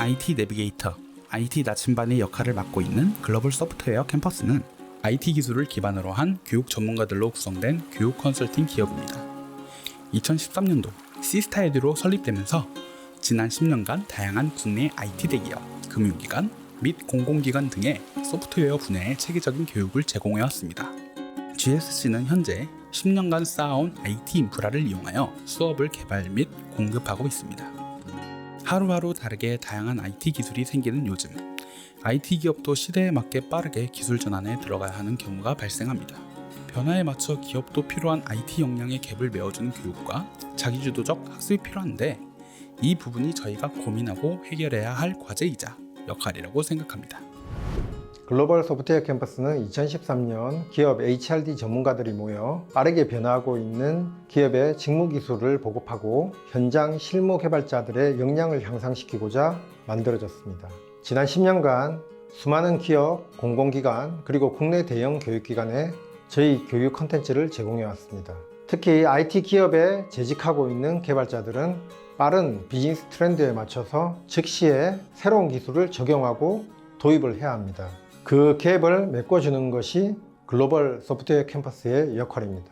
IT 내비게이터, IT 나침반의 역할을 맡고 있는 글로벌 소프트웨어 캠퍼스는 IT 기술을 기반으로 한 교육 전문가들로 구성된 교육 컨설팅 기업입니다. 2013년도 시스타이드로 설립되면서 지난 10년간 다양한 국내 IT 대기업, 금융기관 및 공공기관 등의 소프트웨어 분야의 체계적인 교육을 제공해왔습니다. GSC는 현재 10년간 쌓아온 IT 인프라를 이용하여 수업을 개발 및 공급하고 있습니다. 하루하루 다르게 다양한 IT 기술이 생기는 요즘, IT 기업도 시대에 맞게 빠르게 기술 전환에 들어가야 하는 경우가 발생합니다. 변화에 맞춰 기업도 필요한 IT 역량의 갭을 메워주는 교육과 자기주도적 학습이 필요한데 이 부분이 저희가 고민하고 해결해야 할 과제이자 역할이라고 생각합니다. 글로벌 소프트웨어 캠퍼스는 2013년 기업 HRD 전문가들이 모여 빠르게 변화하고 있는 기업의 직무 기술을 보급하고 현장 실무 개발자들의 역량을 향상시키고자 만들어졌습니다. 지난 10년간 수많은 기업, 공공기관, 그리고 국내 대형 교육기관에 저희 교육 컨텐츠를 제공해 왔습니다. 특히 IT 기업에 재직하고 있는 개발자들은 빠른 비즈니스 트렌드에 맞춰서 즉시에 새로운 기술을 적용하고 도입을 해야 합니다. 그 갭을 메꿔주는 것이 글로벌 소프트웨어 캠퍼스의 역할입니다.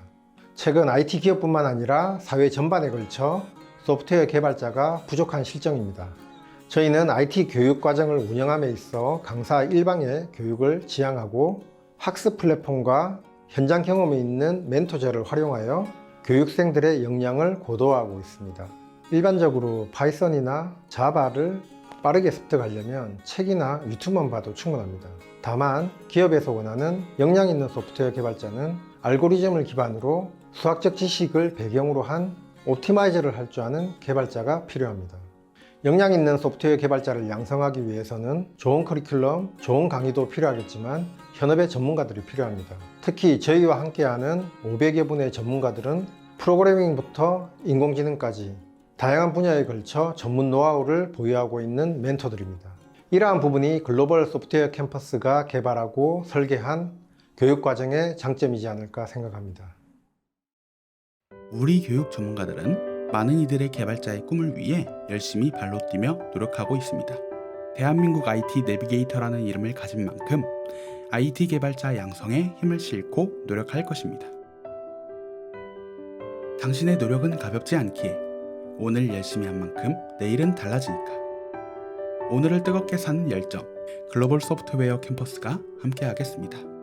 최근 IT 기업뿐만 아니라 사회 전반에 걸쳐 소프트웨어 개발자가 부족한 실정입니다. 저희는 IT 교육 과정을 운영함에 있어 강사 일방의 교육을 지향하고 학습 플랫폼과 현장 경험이 있는 멘토제를 활용하여 교육생들의 역량을 고도화하고 있습니다. 일반적으로 파이썬이나 자바를 빠르게 습득하려면 책이나 유튜브만 봐도 충분합니다. 다만 기업에서 원하는 역량 있는 소프트웨어 개발자는 알고리즘을 기반으로 수학적 지식을 배경으로 한 옵티마이저를 할 줄 아는 개발자가 필요합니다. 역량 있는 소프트웨어 개발자를 양성하기 위해서는 좋은 커리큘럼, 좋은 강의도 필요하겠지만 현업의 전문가들이 필요합니다. 특히 저희와 함께하는 500여 분의 전문가들은 프로그래밍부터 인공지능까지 다양한 분야에 걸쳐 전문 노하우를 보유하고 있는 멘토들입니다. 이러한 부분이 글로벌 소프트웨어 캠퍼스가 개발하고 설계한 교육 과정의 장점이지 않을까 생각합니다. 우리 교육 전문가들은 많은 이들의 개발자의 꿈을 위해 열심히 발로 뛰며 노력하고 있습니다. 대한민국 IT 내비게이터라는 이름을 가진 만큼 IT 개발자 양성에 힘을 싣고 노력할 것입니다. 당신의 노력은 가볍지 않기에 오늘 열심히 한 만큼 내일은 달라지니까. 오늘을 뜨겁게 사는 열정, 글로벌 소프트웨어 캠퍼스가 함께하겠습니다.